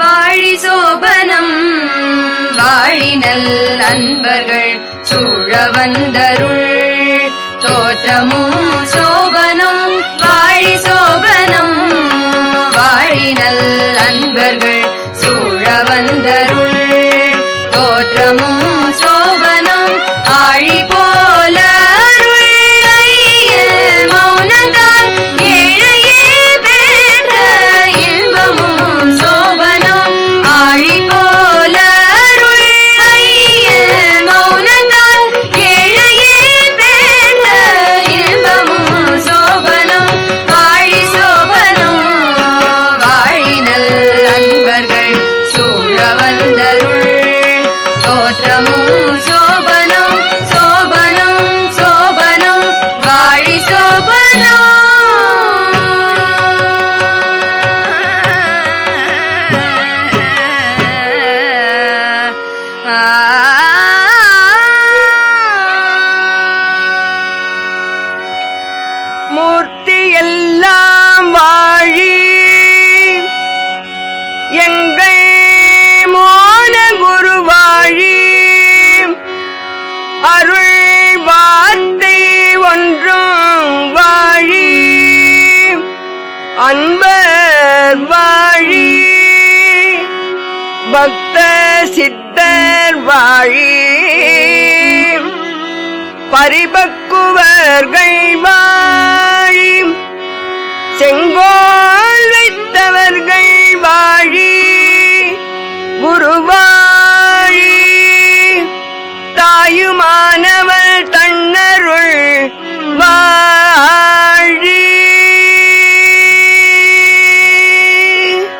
வாழி சோபனம் வாழி நல் அன்பர்கள் சூழ வந்தருள். தோற்றமும் சோபனம் வாழி சோபனம் வாழி நல் அன்பர்கள் சூழ வந்தருள். தோற்றமும் தோற்றமும் சோபனம் சோபனம் சோபனம் வாழி சோபனம். மூர்த்தி எல்லாம் வாழி எங்கள் மோன குரு வாழி அருள் வார்த்தை ஒன்றும் வாழி அன்பர் வாழி பக்த சித்தர் வாழி பரிபக்குவர்கள் வாழி செங்கோல் வைத்தவர்கள் வாழி குருவா ஆயுமான